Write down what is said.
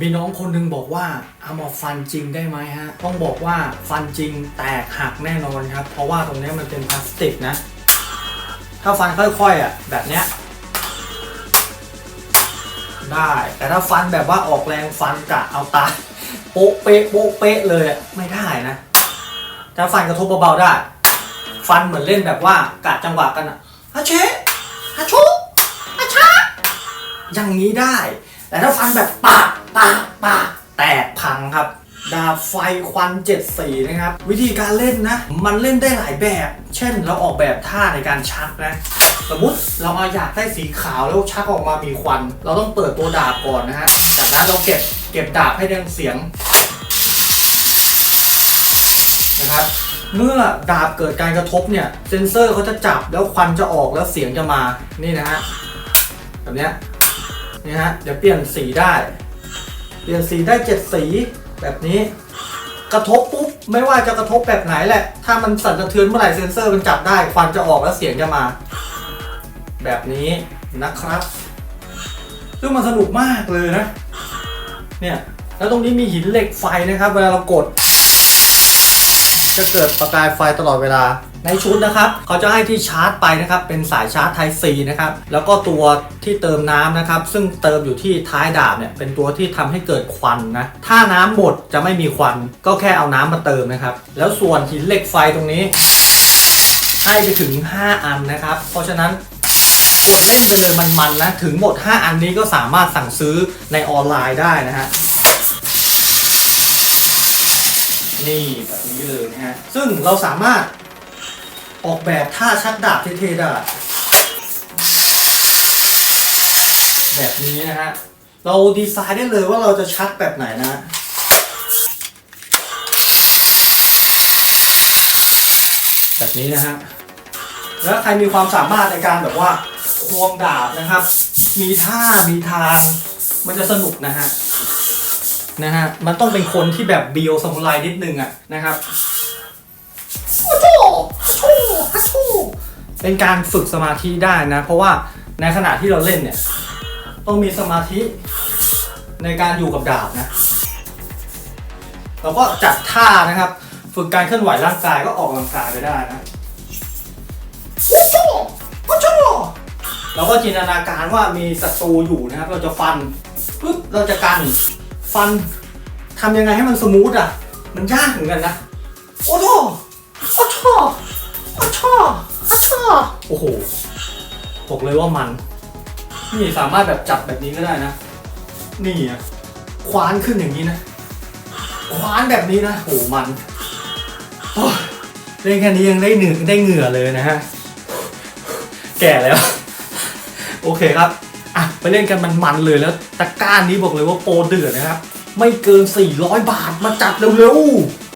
มีน้องคนหนึงบอกว่าเอามาฟันจริงได้ไหมฮะ ต้องบอกว่าฟันจริงแตกหักแน่นอนครับ เพราะว่าตรงนี้มันเป็นพลาสติกนะ ถ้าฟันค่อยๆอะแบบเนี้ยได้ แต่ถ้าฟันแบบว่าออกแรงฟันกะเอาตาโป๊ะเป๊ะโป๊ะเป๊ะเลยอะไม่ได้นะถ้าฟันกระทบเบาๆได้ ฟันเหมือนเล่นแบบว่ากะจังหวะกันอะฮะเชะฮะชุฮะชะอย่างนี้ได้ แต่ถ้าฟันแบบปาก ปาปาแตกพังครับ ดาบไฟควันเจ็ดสีนะครับ วิธีการเล่นนะ มันเล่นได้หลายแบบ เช่นเราออกแบบท่าในการชักนะสมมติเราเอาอยากได้สีขาวแล้วชักออกมามีควัน เราต้องเปิดตัวดาบก่อนนะฮะจากนั้นเราเก็บเก็บดาบให้ดังเสียงนะครับเมื่อดาบเกิดการกระทบเนี่ยเซนเซอร์เขาจะจับแล้วควันจะออกแล้วเสียงจะมานี่นะฮะแบบนี้นี่ฮะเดี๋ยวเปลี่ยนสีได้ ลี่ยนสีได้เจ็ดสีแบบนี้กระทบปุ๊บไม่ว่าจะกระทบแบบไหนแหละ ถ้ามันสั่นสะเทือนเมื่อไหร่เซนเซอร์มันจับได้ควันจะออกแล้วเสียงจะมา แบบนี้นะครับซึ่งมันสนุกมากเลยนะเนี่ยแล้วตรงนี้มีหินเหล็กไฟนะครับ เวลาเรากด จะเกิดประกายไฟตลอดเวลา ในชุดนะครับเขาจะให้ที่ชาร์จไปนะครับ เป็นสายชาร์จ Type C นะครับ แล้วก็ตัวที่เติมน้ำนะครับ ซึ่งเติมอยู่ที่ท้ายดาบเนี่ย เป็นตัวที่ทำให้เกิดควันนะ ถ้าน้ำหมดจะไม่มีควัน ก็แค่เอาน้ำมาเติมนะครับ แล้วส่วนหินเหล็กไฟตรงนี้ ให้ไปถึง 5 อันนะครับ เพราะฉะนั้นกดเล่นไปเลยมันๆนะ ถึงหมด 5 อันนี้ก็สามารถสั่งซื้อในออนไลน์ได้นะฮะ นี่แบบนี้เลยนะฮะ ซึ่งเราสามารถออกแบบท่าชักดาบเท่ๆได้ แบบนี้นะฮะ เราดีไซน์ได้เลยว่าเราจะชักแบบไหนนะแบบนี้นะฮะ แล้วใครมีความสามารถในการแบบว่าควงดาบนะครับ มีท่า มีทาง มันจะสนุกนะฮะ นะฮะ มันต้องเป็นคนที่แบบเบียวสมุไรนิดนึงอะนะครับโอ้โหโอ้โหโอ้โหเป็นการฝึกสมาธิได้นะ เพราะว่าในขณะที่เราเล่นเนี่ย ต้องมีสมาธิในการอยู่กับดาบนะ เราก็จัดท่านะครับ ฝึกการเคลื่อนไหวร่างกายก็ออกกำลังกายไปได้นะโอ้โหโอ้โหเราก็จินตนาการว่ามีศัตรูอยู่นะครับ เราจะฟันปุ๊บเราจะกัน ฟันทำยังไงให้มันสมูทอะ มันยากเหมือนกันนะ โอ้โหโอ้โหโอ้โหโอ้โหโอ้โหบอกเลยว่ามัน นี่สามารถแบบจับแบบนี้ก็ได้นะ นี่อะคว้านขึ้นอย่างนี้นะ คว้านแบบนี้นะโหมันโอ้ยเล่นแค่นี้ยังได้เหนื่อยได้เหงื่อเลยนะฮะ แก่แล้ว โอเคครับ อะไปเล่นกันมันๆเลยแล้วตะกร้านี้บอกเลยว่าโปรเดือดนะครับ ไม่เกิน 400 บาทมาจัดเร็วๆ